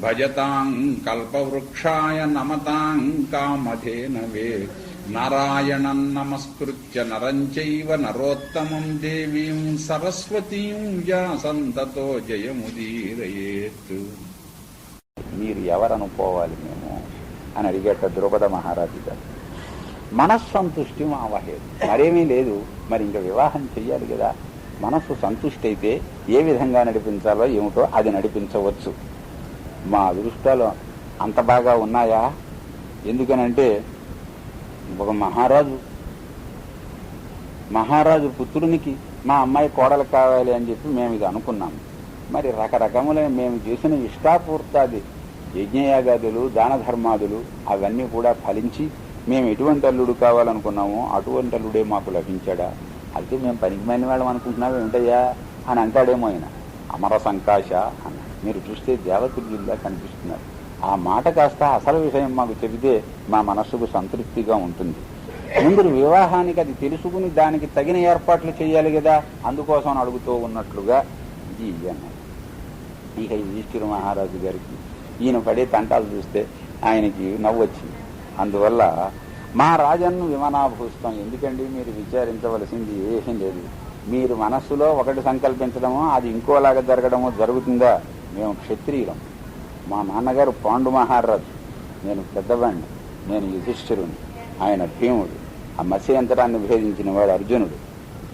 భజతాం కల్పవృక్షాయ నమతాం కామధేనవే. నారాయణం నమస్కృత్య నరంచైవ నరోత్తమం దేవీం సరస్వతీం వ్యాసంతతో జయముదీరయేత్. మీరు ఎవరనుకోవాలి మేము? అని అడిగేట ద్రుపద మహారాజు గారు. మనస్సంతుష్టి మావహేది మరేమీ లేదు. మరి ఇంకా వివాహం చెయ్యాలి కదా. మనస్సు సంతుష్టి అయితే ఏ విధంగా నడిపించాలో ఏమిటో అది నడిపించవచ్చు. మా అదృష్టాలు అంత బాగా ఉన్నాయా? ఎందుకనంటే ఒక మహారాజు మహారాజు పుత్రునికి మా అమ్మాయి కోడలు కావాలి అని చెప్పి మేము ఇది అనుకున్నాము మరి రకరకములైన మేము చేసిన ఇష్టాపూర్తాది యజ్ఞయాగాదులు దాన ధర్మాదులు అవన్నీ కూడా ఫలించి మేము ఎటువంటి అల్లుడు కావాలనుకున్నామో అటువంటి అల్లుడే మాకు లభించాడా? అయితే మేము పనికిమైన వాళ్ళం అనుకుంటున్నాం ఏమిటయ్యా అని అంటాడేమో ఆయన. అమర సంకాశ అన్న. మీరు చూస్తే దేవతుల్లా కనిపిస్తున్నారు. ఆ మాట కాస్త అసలు విషయం మాకు చెబితే మా మనస్సుకు సంతృప్తిగా ఉంటుంది. ముందు వివాహానికి అది తెలుసుకుని దానికి తగిన ఏర్పాట్లు చేయాలి కదా అందుకోసం అడుగుతూ ఉన్నట్లుగా ఈ అన్నారు ఇక యుధిష్ఠిర మహారాజు గారికి ఈయన పడే తంటాలు చూస్తే ఆయనకి నవ్వు వచ్చింది. అందువల్ల మా రాజన్ను విమానాభూస్తాం. ఎందుకండి? మీరు విచారించవలసింది ఏం లేదు. మీరు మనస్సులో ఒకటి సంకల్పించడమో అది ఇంకోలాగా జరగడమో జరుగుతుందా? మేము క్షత్రియులం. మా నాన్నగారు పాండు మహారాజు. నేను పెద్దవాణ్ణి. నేను యుధిష్ఠిరుని ఆయన భీముడు. ఆ మత్స్యంతరాన్ని భేదించిన వాడు అర్జునుడు.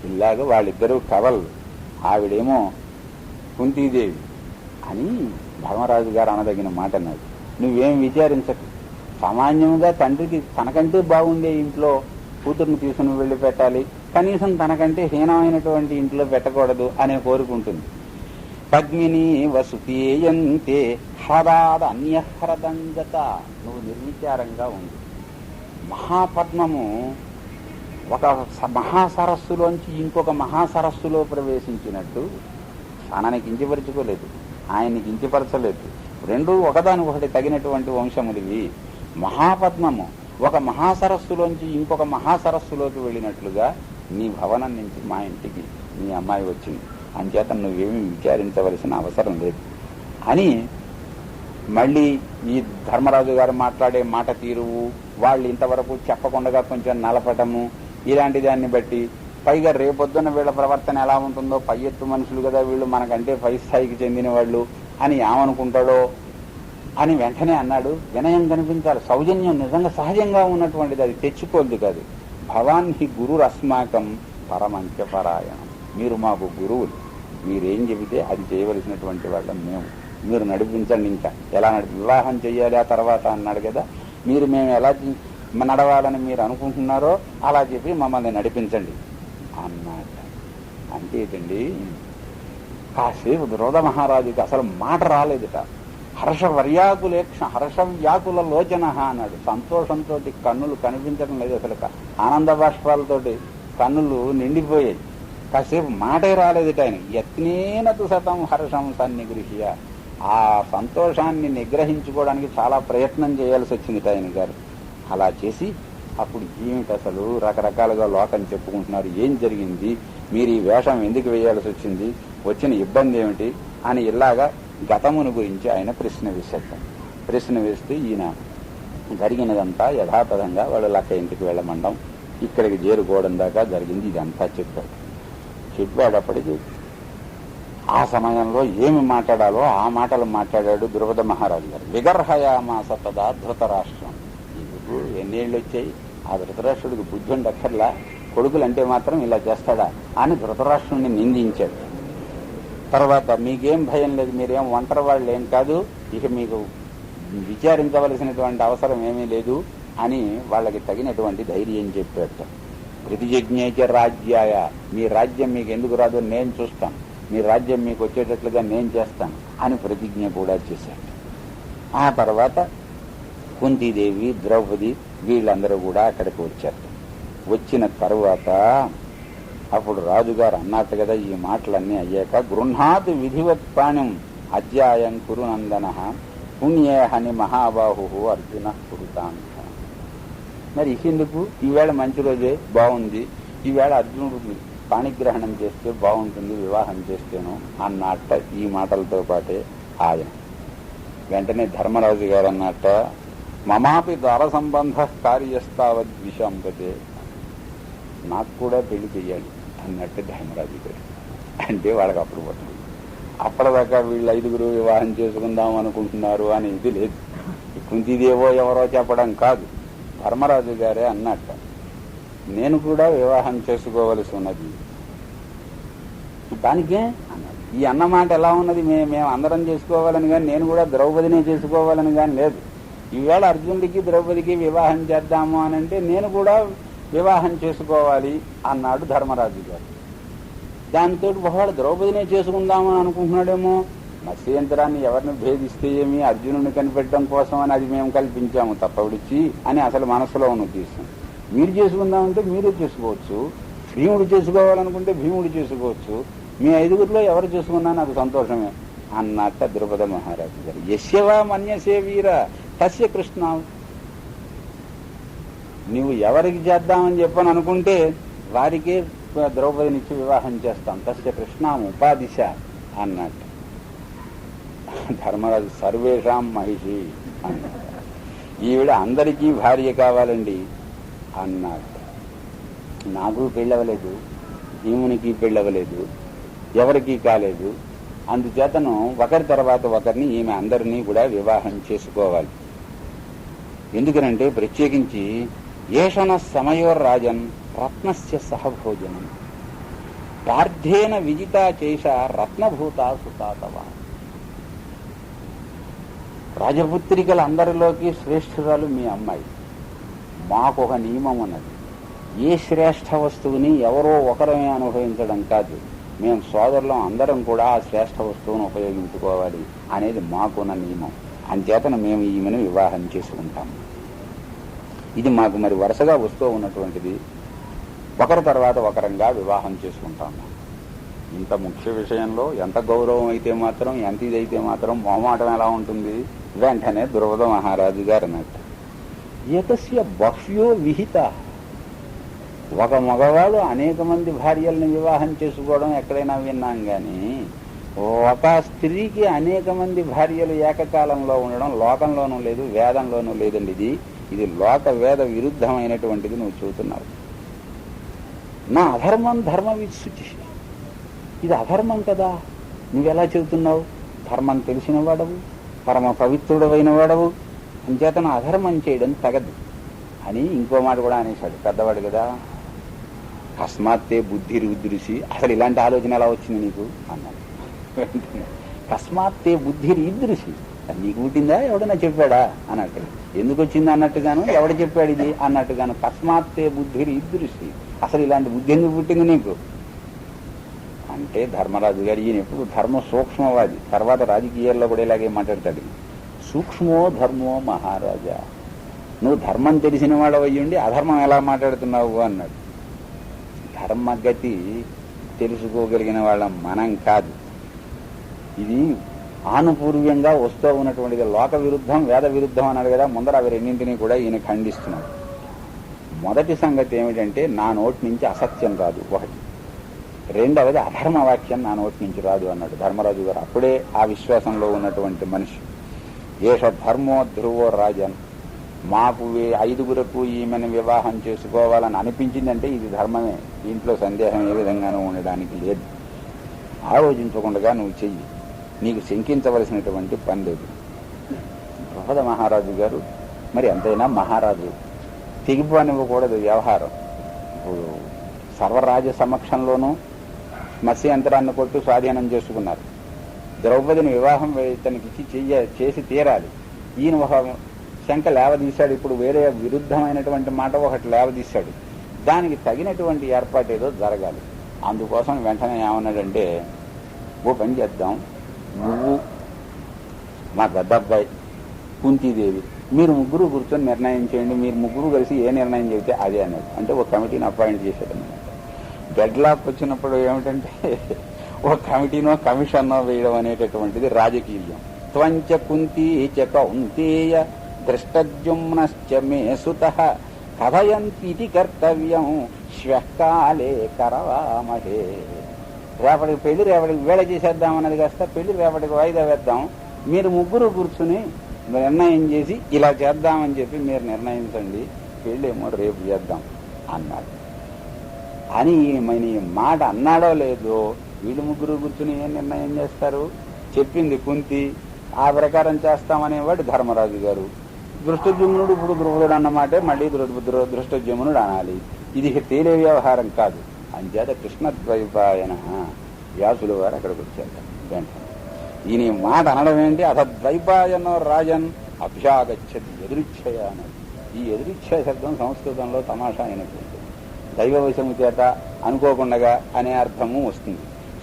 ఇలాగ వాళ్ళిద్దరూ కవలు ఆవిడేమో కుంతీదేవి అని ధర్మరాజు గారు అనదగిన మాట అన్నాడు నువ్వేం విచారించకు. సామాన్యంగా తండ్రికి తనకంటే బాగుండే ఇంట్లో కూతురుని తీసుకుని వెళ్ళి పెట్టాలి. కనీసం తనకంటే హీనమైనటువంటి ఇంట్లో పెట్టకూడదు అనే కోరుకుంటుంది పద్మిని వసుపేయంతే హరాద అన్యహ్రదంగత నువ్వు నిర్విచారంగా ఉంది మహాపద్మము ఒక స- మహాసరస్సులోంచి ఇంకొక మహాసరస్సులో ప్రవేశించినట్టు తనని కించపరచుకోలేదు ఆయన్ని కించపరచలేదు. రెండు ఒకదానికొకటి తగినటువంటి వంశములివి. మహాపద్మము ఒక మహాసరస్సులోంచి ఇంకొక మహాసరస్సులోకి వెళ్ళినట్లుగా నీ భవనం నుంచి మా ఇంటికి నీ అమ్మాయి వచ్చింది. అంచేత నువ్వేమి విచారించవలసిన అవసరం లేదు. అని మళ్ళీ ఈ ధర్మరాజు గారు మాట్లాడే మాట తీరువు వాళ్ళు ఇంతవరకు చెప్పకుండా కొంచెం నలపటము ఇలాంటి దాన్ని బట్టి పైగా రేపొద్దున వీళ్ళ ప్రవర్తన ఎలా ఉంటుందో పై ఎత్తు మనుషులు కదా వీళ్ళు మనకంటే పై స్థాయికి చెందిన వాళ్ళు అని ఏమనుకుంటాడో అని వెంటనే అన్నాడు. వినయం కనిపించాలి. సౌజన్యం నిజంగా సహజంగా ఉన్నటువంటిది. అది తెచ్చుకోలేదు కాదు. భవాన్ హి గురురస్మాకం పరమంత్య పరాయణం మీరు మాకు గురువులు. మీరేం చెబితే అది చేయవలసినటువంటి వాళ్ళం మేము. మీరు నడిపించండి ఇంకా. ఎలా నడిపి వివాహం చెయ్యాలి ఆ తర్వాత అన్నాడు కదా. మీరు మేము ఎలా నడవాలని మీరు అనుకుంటున్నారో అలా చెప్పి మమ్మల్ని నడిపించండి. అన్నమాట. అంటే ఏంటండి? కాసేపు ద్రోధ మహారాజుకి అసలు మాట రాలేదుట. హర్ష వర్యాకులేక్ష హర్ష వ్యాకుల లోచన అన్నాడు. సంతోషంతో కన్నులు కనిపించడం లేదు అసలు ఆనంద బాష్పాలతోటి కన్నులు నిండిపోయాయి. కాసేపు మాటే రాలేదు ఆయన యత్నేనతు సతం హర్షం సన్నిగృహ్య. ఆ సంతోషాన్ని నిగ్రహించుకోవడానికి చాలా ప్రయత్నం చేయాల్సి వచ్చింది ఆయన గారు. అలా చేసి అప్పుడు ఏమిటి అసలు రకరకాలుగా లోకం చెప్పుకుంటున్నారు? ఏం జరిగింది? మీరు ఈ వేషం ఎందుకు వేయాల్సి వచ్చింది? వచ్చిన ఇబ్బంది ఏమిటి? అని ఇలాగా గతమును గురించి ఆయన ప్రశ్న వేశారు ప్రశ్న వేస్తే ఈయన జరిగినదంతా యథాతథంగా వాళ్ళు లక్క ఇంటికి వెళ్ళమండం ఇక్కడికి చేరుకోవడం దాకా జరిగింది ఇదంతా చెప్పారు చెప్పేటప్పటికి ఆ సమయంలో ఏమి మాట్లాడాలో ఆ మాటలు మాట్లాడాడు ద్రుపద మహారాజు గారు. విగర్హయామాస తదా ధృతరాష్ట్రం. ఎందుకు ఎన్నేళ్ళు వచ్చాయి ఆ ధృతరాష్ట్రుడికి బుద్ధి ఉండక్కర్లా కొడుకులు అంటే మాత్రం ఇలా చేస్తాడా? అని ధృతరాష్ట్రుడిని నిందించాడు. తర్వాత మీకేం భయం లేదు మీరేం ఒంటరి వాళ్ళు ఏం కాదు ఇక మీకు విచారించవలసినటువంటి అవసరం ఏమీ లేదు అని వాళ్ళకి తగినటువంటి ధైర్యం చెప్పాడు. ప్రతిజ్ఞేచ రాజ్యాయ. మీ రాజ్యం మీకు ఎందుకు రాదో? నేను చూస్తాను. మీ రాజ్యం మీకు వచ్చేటట్లుగా నేను చేస్తాను అని ప్రతిజ్ఞ కూడా చేశాడు. ఆ తర్వాత కుంతీదేవి ద్రౌపది వీళ్ళందరూ కూడా అక్కడికి వచ్చారు. వచ్చిన తర్వాత అప్పుడు రాజుగారు అన్నట్టు కదా ఈ మాటలన్నీ అయ్యాక గృహాత్ విధివత్ పాణ్యం అధ్యాయం కురునందన పుణ్యేహని మహాబాహు అర్జున కురుతాంత మరి ఇకెందుకు? ఈవేళ మంచి రోజే బాగుంది. ఈవేళ అర్జునుడికి పాణిగ్రహణం చేస్తే బాగుంటుంది వివాహం చేస్తేను అన్నట్ట ఈ మాటలతో పాటే ఆయన. వెంటనే ధర్మరాజు గారు అన్నట్ట మమాపి ద్వార సంబంధ కార్యస్తావద్విషంపతే నాకు కూడా పెళ్ళి చెయ్యాలి అన్నట్టు ధర్మరాజు గారు. అంటే వాళ్ళకి అప్పుడు పట్టదు అప్పటిదాకా వీళ్ళు ఐదుగురు వివాహం చేసుకుందాం అనుకుంటున్నారు అని ఇది లేదు. కుంతిదేవో ఎవరో చెప్పడం కాదు. ధర్మరాజు గారే అన్నట్ట. నేను కూడా వివాహం చేసుకోవలసి ఉన్నది. దానికే ఈ అన్న మాట ఎలా ఉన్నది? మే మేము అందరం చేసుకోవాలని కానీ నేను కూడా ద్రౌపదినే చేసుకోవాలని కానీ లేదు. ఈవేళ అర్జునుడికి ద్రౌపదికి వివాహం చేద్దాము అని అంటే నేను కూడా వివాహం చేసుకోవాలి అన్నాడు ధర్మరాజు గారు. దాంతో బహుళ ద్రౌపదినే చేసుకుందాము అనుకుంటున్నాడేమో మత్స్యంతరాన్ని ఎవరిని భేదిస్తే ఏమి? అర్జునుని కనిపెట్టడం కోసం అని అది మేము కల్పించాము తప్పవిడిచి అని అసలు మనసులో ఉన్న ఉద్దేశం. మీరు చేసుకుందామంటే మీరు చేసుకోవచ్చు. భీముడు చేసుకోవాలనుకుంటే భీముడు చేసుకోవచ్చు. మీ ఐదుగురిలో ఎవరు చేసుకున్నా నాకు సంతోషమే. అన్నట్ట ద్రుపద మహారాజు గారు యశ్యవా మన్యసే వీర తస్య కృష్ణ. నువ్వు ఎవరికి చేద్దామని చెప్పని అనుకుంటే వారికే ద్రౌపదినిచ్చి వివాహం చేస్తాం. తస్య కృష్ణ ఉపాదిశ అన్నట్టు ధర్మరాజు సర్వేషాం మహిషి అన్నాడు. ఈవిడ అందరికీ భార్య కావాలండి అన్నాడు. నాకు పెళ్ళవలేదు భీమునికి పెళ్ళవలేదు ఎవరికీ కాలేదు. అందుచేతను ఒకరి తర్వాత ఒకరిని ఈమె అందరినీ కూడా వివాహం చేసుకోవాలి. ఎందుకనంటే ప్రత్యేకించి ఏషణ సమయోర్ రాజన్ రత్నస్య సహభోజనం. పార్థేన విజితా చేష రత్నభూత సుతాతవా రాజపుత్రికలందరిలోకి శ్రేష్ఠురాలు మీ అమ్మాయి. మాకు ఒక నియమం ఉన్నది. ఏ శ్రేష్ఠ వస్తువుని ఎవరో ఒకరమే అనుభవించడం కాదు. మేము సోదరులం అందరం కూడా ఆ శ్రేష్ఠ వస్తువును ఉపయోగించుకోవాలి అనేది మాకున్న నియమం. అంచేతను మేము ఈమెను వివాహం చేసుకుంటాము ఇది మాకు మరి వరుసగా వస్తూ ఉన్నటువంటిది. ఒకరి తర్వాత ఒకరంగా వివాహం చేసుకుంటాము ఇంత ముఖ్య విషయంలో ఎంత గౌరవం అయితే మాత్రం ఎంత ఇదైతే మాత్రం మొహమాటం ఎలా ఉంటుంది? వెంటనే దుర్వద మహారాజు గారు అన్నట్టు. ఏతస్య బహ్వ్యో విహిత. ఒక మగవాడు అనేక మంది భార్యల్ని వివాహం చేసుకోవడం ఎక్కడైనా విన్నాం గాని ఒక స్త్రీకి అనేక మంది భార్యలు ఏకకాలంలో ఉండడం లోకంలోనూ లేదు వేదంలోనూ లేదండి ఇది. ఇది లోక వేద విరుద్ధమైనటువంటిది నువ్వు చూస్తున్నావు. నా అధర్మం ధర్మ విశుచి ఇది అధర్మం కదా. నువ్వెలా చెబుతున్నావు? ధర్మం తెలిసిన వాడవు పరమ పవిత్రుడవైన వాడవు. అంచేతను అధర్మం చేయడం తగదు. అని ఇంకో మాట కూడా అనేశాడు. పెద్దవాడు కదా. కస్మాత్తే బుద్ధి రుదృషి అసలు ఇలాంటి ఆలోచన ఎలా వచ్చింది నీకు? అన్నాడు. కస్మాత్తే బుద్ధి రీదృషి నీకు పుట్టిందా? ఎవడన్నా చెప్పాడా? అన్నట్టు ఎందుకు వచ్చింది అన్నట్టుగాను? ఎవడు చెప్పాడు ఇది? అన్నట్టుగాను. కస్మాత్తే బుద్ధి రీదృషి అసలు ఇలాంటి బుద్ధి ఎందుకు పుట్టింది నీకు? అంటే ధర్మరాజు గారు ఈయన ఎప్పుడు ధర్మ సూక్ష్మవాది తర్వాత రాజకీయాల్లో కూడా ఇలాగే మాట్లాడతాడు. సూక్ష్మో ధర్మో మహారాజా. నువ్వు ధర్మం తెలిసిన వాడు అయ్యుండి అధర్మం ఎలా మాట్లాడుతున్నావు అన్నాడు. ధర్మగతి తెలుసుకోగలిగిన వాళ్ళం మనం కాదు. ఇది ఆనుపూర్వ్యంగా వస్తూ ఉన్నటువంటిది లోక విరుద్ధం వేద విరుద్ధం అన్నాడు కదా ముందర అవి రెండింటినీ కూడా ఈయన ఖండిస్తున్నాడు. మొదటి సంగతి ఏమిటంటే నా నోటి నుంచి అసత్యం రాదు ఒకటి. రెండవది అధర్మ వాక్యం నా నోటి నుంచి రాదు అన్నాడు. ధర్మరాజు గారు అప్పుడే ఆ విశ్వాసంలో ఉన్నటువంటి మనిషి. ఏష ధర్మో ధ్రువో రాజన్. మాకు ఐదుగురకు ఈమెను వివాహం చేసుకోవాలని అనిపించిందంటే ఇది ధర్మమే. దీంట్లో సందేహం ఏ విధంగానూ ఉండడానికి లేదు. ఆలోచించకుండా నువ్వు చెయ్యి. నీకు శంకించవలసినటువంటి పని లేదు. బృహద మహారాజు గారు మరి ఎంతైనా మహారాజు. తెగిపోనివ్వకూడదు వ్యవహారం. ఇప్పుడు సర్వరాజ సమక్షంలోనూ మత్స్య యంత్రాన్ని కొట్టు స్వాధీనం చేసుకున్నారు. ద్రౌపదిని వివాహం వే- ఇతనికి చెయ్య చేసి తీరాలి. ఈయన ఒక శంక లేవదీశాడు. ఇప్పుడు వేరే విరుద్ధమైనటువంటి మాట ఒకటి లేవదీశాడు. దానికి తగినటువంటి ఏర్పాటు ఏదో జరగాలి. అందుకోసం వెంటనే ఏమన్నాడంటే ఓ పని చేద్దాం. నువ్వు మా పెద్ద అబ్బాయి కుంతీదేవి మీరు ముగ్గురు కూర్చొని నిర్ణయం చేయండి. మీరు ముగ్గురు కలిసి ఏ నిర్ణయం చెబితే అదే అన్నాడు అంటే ఒక కమిటీని అపాయింట్ చేశాడు అన్నమాట. డెడ్ లాక్ వచ్చినప్పుడు ఏమిటంటే ఒక కమిటీనో కమిషన్నో వేయడం అనేటటువంటిది రాజకీయం. త్వంచ కుంతీ చ కౌంతేయ దృష్టజుమ్నశ్చ మే సుత కథయంతి కర్తవ్యం. శ్వకాలే కరవామహే రేపటికి పెళ్ళి రేపటికి వేళ చేసేద్దామన్నది కాస్త పెళ్ళి రేపటికి వాయిదా వేద్దాం. మీరు ముగ్గురు కూర్చుని నిర్ణయం చేసి ఇలా చేద్దామని చెప్పి మీరు నిర్ణయించండి. పెళ్ళేమో రేపు చేద్దాం అన్నాడు అని ఈయన ఈ మాట అన్నాడో లేదో వీళ్ళు ముగ్గురు కూర్చుని ఏం నిర్ణయం చేస్తారు? చెప్పింది కుంతి ఆ ప్రకారం చేస్తామనేవాడు ధర్మరాజు గారు. దృష్టజుమ్నుడు ఇప్పుడు ధ్రువుడు అన్నమాటే మళ్ళీ దృష్టజమునుడు అనాలి. ఇది తేలే వ్యవహారం కాదు. అంచేత కృష్ణద్వైపాయన వ్యాసులు వారు అక్కడికి వచ్చారు. వెంటనే. ఈయన మాట అనడం ఏంటి? అథ ద్వైపాయనో రాజన్ అభ్యాగచ్చతి ఎదురిచ్ఛయ అన్నది. ఈ ఎదురిచ్ఛయ శబ్దం సంస్కృతంలో తమాషా అయినటువంటి దైవవశము చేత అనుకోకుండా అనే అర్థము వస్తుంది.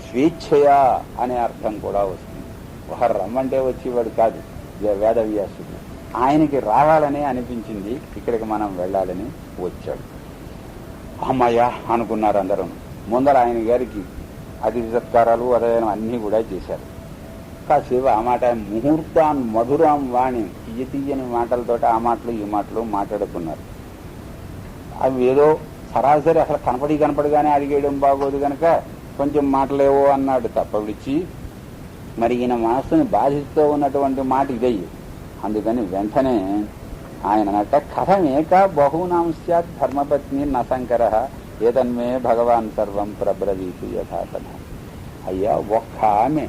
స్వేచ్ఛయా అనే అర్థం కూడా వస్తుంది. ఒక రమ్మంటే వచ్చేవాడు కాదు వేదవ్యాసుడు. ఆయనకి రావాలని అనిపించింది ఇక్కడికి మనం వెళ్ళాలని వచ్చాడు. అమ్మయ్య అనుకున్నారు అందరూ. ముందర ఆయన గారికి అతిథి సత్కారాలు అదైన అన్నీ కూడా చేశారు. కాసేపు ఆ మాట ముహూర్తాన్ మధురాం వాణి తీయ తీయని మాటలతోటి ఆ మాటలు ఈ మాటలు మాట్లాడుకున్నారు. అవి ఏదో సరాసరి అసలు కనపడి కనపడిగానే అడిగేయడం బాగోదు గనక కొంచెం మాటలేవో అన్నాడు తప్ప విడిచి మరి ఈయన మనస్సుని బాధిస్తూ ఉన్నటువంటి మాట ఇదయ్యి అందుకని వెంటనే ఆయన నట కథమేక బహునాంశ్యాత్ ధర్మపత్ని నశంకర ఏతన్మే భగవాన్ సర్వం ప్రబ్రవీతు యథాతన అయ్యా ఒక్క ఆమె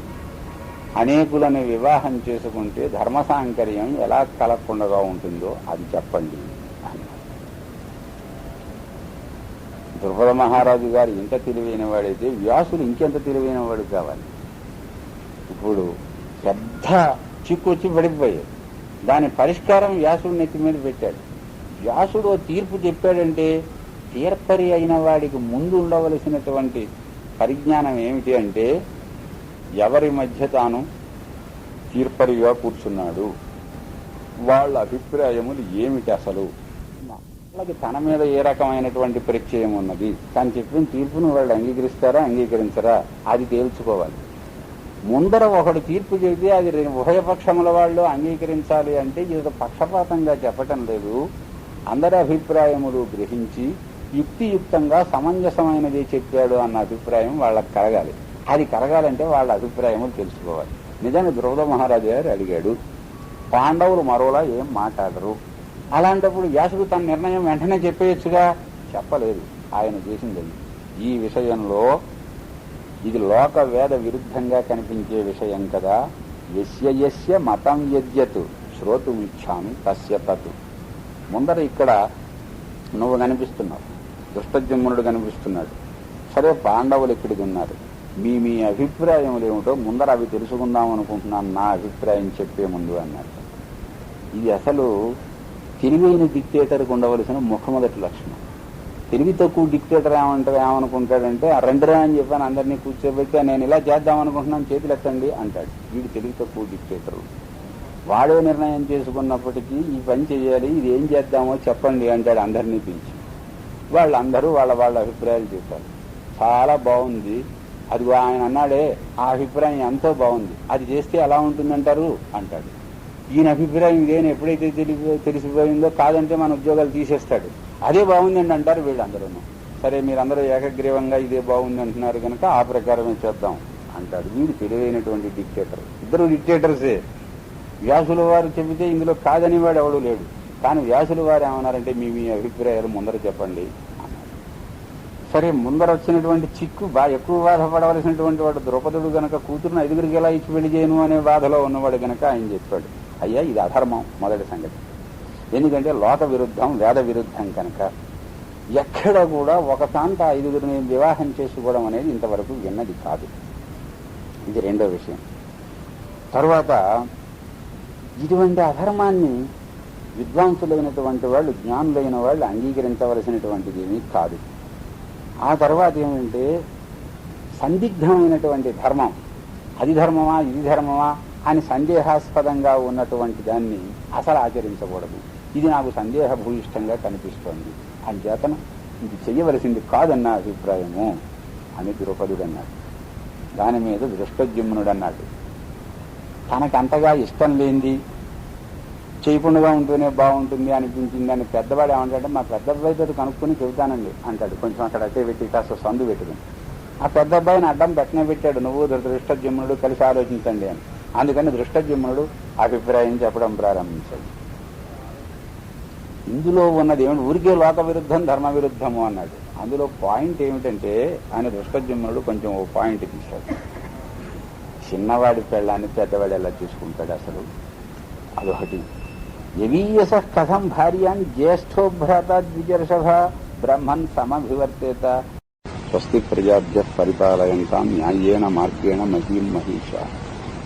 అనేకులను వివాహం చేసుకుంటే ధర్మ సాంకర్యం ఎలా కలగకుండా ఉంటుందో అది చెప్పండి అన్నారు ద్రుపద మహారాజు గారు ఇంత తెలివైన వాడైతే వ్యాసుడు ఇంకెంత తెలివైన వాడు కావాలి? ఇప్పుడు పెద్ద చిక్కు వచ్చి పడిపోయాడు. దాని పరిష్కారం వ్యాసుడు నెత్తి మీద పెట్టాడు. వ్యాసుడు ఓ తీర్పు చెప్పాడంటే తీర్పరి అయిన వాడికి ముందు ఉండవలసినటువంటి పరిజ్ఞానం ఏమిటి అంటే ఎవరి మధ్య తాను తీర్పరిగా కూర్చున్నాడు? వాళ్ళ అభిప్రాయములు ఏమిటి అసలు? వాళ్ళకి తన మీద ఏ రకమైనటువంటి పరిచయం ఉన్నది? తను చెప్పిన తీర్పును వాళ్ళు అంగీకరిస్తారా అంగీకరించరా? అది తేల్చుకోవాలి. ముందర ఒకడు తీర్పు చెబితే అది ఉభయపక్షముల వాళ్ళు అంగీకరించాలి అంటే ఇది పక్షపాతంగా చెప్పటం లేదు. అందరి అభిప్రాయములు గ్రహించి యుక్తియుక్తంగా సమంజసమైనది చెప్పాడు అన్న అభిప్రాయం వాళ్ళకి కలగాలి. అది కలగాలంటే వాళ్ళ అభిప్రాయములు తెలుసుకోవాలి. నిజానికి ద్రౌపద మహారాజు గారు అడిగాడు పాండవులు మరోలా ఏం మాట్లాడరు? అలాంటప్పుడు వ్యాసుడు తన నిర్ణయం వెంటనే చెప్పేయచ్చుగా? చెప్పలేదు. ఆయన చేసింది ఈ విషయంలో ఇది లోక వేద విరుద్ధంగా కనిపించే విషయం కదా. యస్య యస్య మతం యద్యత్. శ్రోతుమిచ్చామి తస్య తత్. ముందర ఇక్కడ నువ్వు కనిపిస్తున్నావు. దుష్టజమ్మునుడు కనిపిస్తున్నాడు. సరే పాండవులు ఇక్కడికి ఉన్నారు. మీ మీ అభిప్రాయములు ఏమిటో ముందర అవి తెలుసుకుందాం అనుకుంటున్నాను. నా అభిప్రాయం చెప్పే ముందు అన్నారు. ఇది అసలు తెలివైన డిక్టేటర్కి ఉండవలసిన మొట్టమొదటి లక్షణం. తెలివి తక్కువ డిక్టేటర్ ఏమంటారు ఏమనుకుంటాడంటే "ఆ రెండురా అని చెప్పాను అందరినీ కూర్చోబెట్టి నేను ఇలా చేద్దాం అనుకుంటున్నాను చేతులు ఎత్తండి అంటాడు. వీడు తెలివి తక్కువ డిక్టేటరు వాడే నిర్ణయం చేసుకున్నప్పటికీ ఈ పని చేయాలి ఇది ఏం చేద్దామో చెప్పండి అంటాడు అందరినీ పిలిచి. వాళ్ళందరూ వాళ్ళ వాళ్ళ అభిప్రాయాలు చెప్పారు. చాలా బాగుంది. అది ఆయన అన్నాడే ఆ అభిప్రాయం ఎంతో బాగుంది. అది చేస్తే ఎలా ఉంటుందంటారు? అంటాడు. ఈయన అభిప్రాయం ఇదేని ఎప్పుడైతే తెలిసి తెలిసిపోయిందో కాదంటే మన ఉద్యోగాలు తీసేస్తాడు. అదే బాగుందండి అంటారు వీళ్ళందరూ సరే మీరందరూ ఏకగ్రీవంగా ఇదే బాగుంది అంటున్నారు కనుక ఆ ప్రకారమే చేద్దాం అంటాడు వీడు తెలివైనటువంటి డిక్టేటర్ ఇద్దరు డిక్టేటర్సే వ్యాసుల వారు చెబితే ఇందులో కాదని వాడు ఎవడు లేడు. కానీ వ్యాసుల వారు ఏమన్నారంటే మీ మీ అభిప్రాయాలు ముందర చెప్పండి సరే ముందర వచ్చినటువంటి చిక్కు బాగా ఎక్కువ బాధపడవలసినటువంటి వాడు ద్రౌపదుడు గనక కూతురుని ఐదుగురికి ఎలా ఇచ్చి పెళ్ళి చేయను అనే బాధలో ఉన్నవాడు గనక ఆయన చెప్పాడు. అయ్యా ఇది అధర్మం మొదటి సంగతి. ఎందుకంటే లోక విరుద్ధం వేద విరుద్ధం కనుక ఎక్కడ కూడా ఒక తాంత ఐదుగురిని వివాహం చేసుకోవడం అనేది ఇంతవరకు విన్నది కాదు. ఇది రెండో విషయం. తర్వాత ఇటువంటి అధర్మాన్ని విద్వాంసులైనటువంటి వాళ్ళు జ్ఞానులైన వాళ్ళు అంగీకరించవలసినటువంటిది ఏమీ కాదు. ఆ తర్వాత ఏమంటే సందిగ్ధమైనటువంటి ధర్మం. అది ధర్మమా ఇది ధర్మమా అని సందేహాస్పదంగా ఉన్నటువంటి దాన్ని అసలు ఆచరించకూడదు. ఇది నాకు సందేహభూయిష్టంగా కనిపిస్తోంది. అంచేతన ఇది చెయ్యవలసింది కాదన్న అభిప్రాయము అని ద్రౌపదుడు అన్నాడు దాని మీద దృష్టజుమ్నుడు అన్నాడు తనకంతగా ఇష్టం లేనిది చేయకుండా ఉంటూనే బాగుంటుంది అనిపించింది అని పెద్దవాడు ఏమంటాడు మా పెద్ద అబ్బాయితో కనుక్కొని చెబుతానండి అంటాడు. కొంచెం అక్కడ అట్టే పెట్టి కాస్త సందు పెట్టుకుని. ఆ పెద్ద అబ్బాయిని అడ్డం పెట్టనే పెట్టాడు. నువ్వు దృష్టజుమ్నుడు కలిసి ఆలోచించండి అని. అందుకని దృష్టజుమ్నుడు అభిప్రాయం చెప్పడం ప్రారంభించాడు. ఇందులో ఉన్నది ఏమిటి? ఊరికే లోక విరుద్ధం ధర్మ విరుద్ధము అన్నాడు. అందులో పాయింట్ ఏమిటంటే ఆయన దృష్టజుమ్నుడు కొంచెం ఓ పాయింట్ తీశాడు. చిన్నవాడి పెళ్ళాన్ని పెద్దవాడు ఎలా చూసుకుంటాడు అసలు? అదొకటి. యవీయస కథం భార్యాన్ని జ్యేష్ఠో భ్రాత ద్విజర్షభ బ్రహ్మన్ సమభివర్తేత స్వస్తి ప్రజాభ్య పరిపాలయంతాం న్యాయేన మార్గేణ మహీం మహిష.